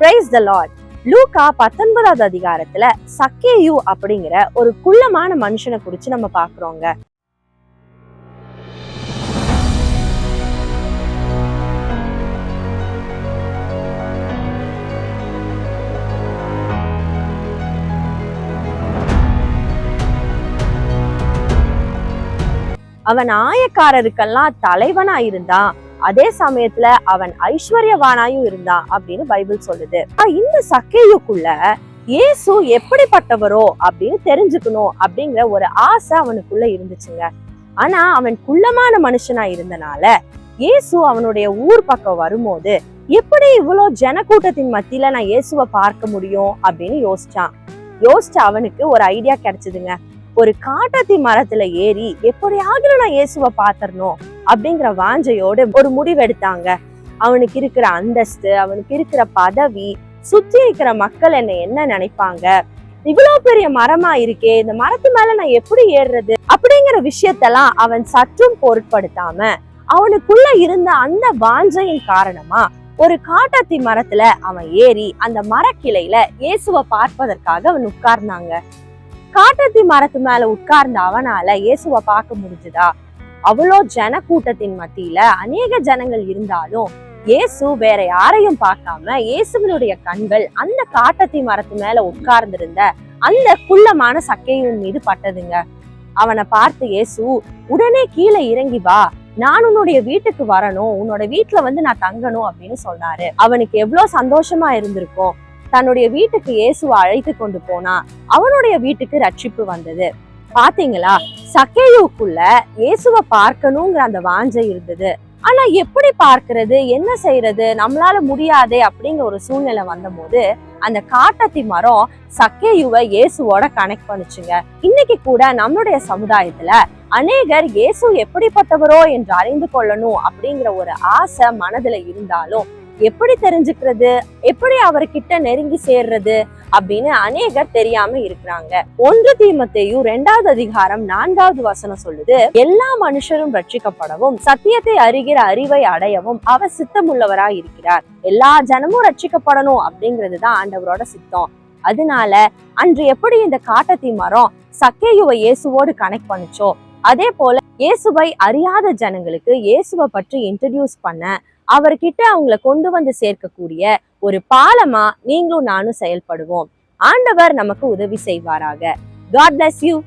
Praise the Lord Luca பத்தொன்பதாவது அதிகாரத்துல சக்கேயு அப்படிங்கிற ஒரு குள்ளமான மனுஷனை குறிச்சு நம்ம பாக்குறோங்க அவன் ஆயக்காரருக்கெல்லாம் தலைவனா இருந்தான். அதே சமயத்துல அவன் ஐஸ்வர்யவானாயும் இருந்தான் அப்படின்னு பைபிள் சொல்லுது. ஆனா, இந்த சக்கேயுக்குள்ள இயேசு எப்படிப்பட்டவரோ அப்படின்னு தெரிஞ்சுக்கணும் அப்படிங்கிற ஒரு ஆசை அவனுக்குள்ள இருந்துச்சுங்க. ஆனா அவன் குள்ளமான மனுஷனா இருந்தனால இயேசு அவனுடைய ஊர் பக்கம் வரும்போது எப்படி இவ்வளோ ஜனக்கூட்டத்தின் மத்தியில நான் இயேசுவை பார்க்க முடியும் அப்படின்னு யோசிச்சான். யோசிச்ச அவனுக்கு ஒரு ஐடியா கிடைச்சதுங்க. ஒரு காட்டத்தி மரத்துல ஏறி எப்படியாவது நான் இயேசுவை பாத்திரணும் அப்படிங்கிற வாஞ்சையோடு ஒரு முடிவெடுத்தாங்க. அவனுக்கு இருக்கிற அந்தஸ்து அவனுக்கு இருக்கிற பதவி சுத்தி இருக்கிற மக்கள் என்ன என்ன நினைப்பாங்க? இவ்வளவு பெரிய மரமா இருக்கே இந்த மரத்து மேல நான் எப்படி ஏறுறது? அப்படிங்கிற விஷயத்தெல்லாம் அவன் சற்றும் பொருட்படுத்தாம அவனுக்குள்ள இருந்த அந்த வாஞ்சையின் காரணமா ஒரு காட்டாத்தி மரத்துல அவன் ஏறி அந்த மரக்கிளையில இயேசுவை பார்ப்பதற்காக அவன் உட்கார்ந்தாங்க. காட்டத்தி மரத்து மேல உட்கார்ந்த அவனால இயேசுவை பார்க்க முடிஞ்சுதா? அவ்வளோ ஜன கூட்டத்தின் மத்தியில அநேக ஜனங்கள் இருந்தாலும் இயேசு வேற யாரையும் பார்க்காம இயேசுவினுடைய கண்கள் அந்த காட்டத்தி மரத்து மேல உட்கார்ந்திருந்த அந்த குள்ளமான சக்கையின் மீது பட்டதுங்க. அவனை பார்த்து இயேசு உடனே கீழே இறங்கி வா. நான் உன்னுடைய வீட்டுக்கு வரணும். உன்னோட வீட்டுல வந்து நான் தங்கணும் அப்படின்னு சொன்னாரு. அவனுக்கு எவ்வளவு சந்தோஷமா இருந்திருக்கும். தன்னுடைய வீட்டுக்கு இயேசுவை அழைத்து கொண்டு போனா அவனுடைய வீட்டுக்கு ரட்சிப்பு வந்தது. பாத்தீங்களா? சக்கேயுக்குள்ள இயேசுவை பார்க்கணுங்கிற அந்த வாஞ்சை இருந்தது. ஆனா எப்படி பார்க்கிறது? என்ன செய்யறது? நம்மளால முடியாதே அப்படிங்கிற ஒரு சூழ்நிலை வந்தபோது அந்த காட்டத்தி மரம் சக்கேயுவை இயேசுவோட கனெக்ட் பண்ணுச்சுங்க. இன்னைக்கு கூட நம்மளுடைய சமுதாயத்துல அநேகர் இயேசு எப்படிப்பட்டவரோ என்று அறிந்து கொள்ளணும் அப்படிங்கிற ஒரு ஆசை மனதுல இருந்தாலும் எப்படி தெரிஞ்சுக்கிறது? எப்படி அவர்கிட்ட நெருங்கி சேர்றது? அப்படின்னு அநேகர் தெரியாம இருக்கிறாங்க. ஒன்று தீமத்தையும் ரெண்டாவது அதிகாரம் நான்காவது வசனம் சொல்லுது எல்லா மனுஷரும் ரட்சிக்கப்படவும் சத்தியத்தை அறிகிற அறிவை அடையவும் அவர் சித்தமுள்ளவராய் இருக்கிறார். எல்லா ஜனமும் ரட்சிக்கப்படணும் அப்படிங்கிறது தான் ஆண்டவரோட சித்தம். அதனால அன்று எப்படி இந்த காட்டத்தி மரம் சக்கேயுவை இயேசுவோடு கனெக்ட் பண்ணுச்சோ அதே போல இயேசுவை அறியாத ஜனங்களுக்கு இயேசுவை பற்றி இன்ட்ரடியூஸ் பண்ண அவர்கிட்ட அவங்கள கொண்டு வந்து சேர்க்கக்கூடிய ஒரு பாலமா நீங்களும் நானும் செயல்படுவோம். ஆண்டவர் நமக்கு உதவி செய்வாராக. God bless you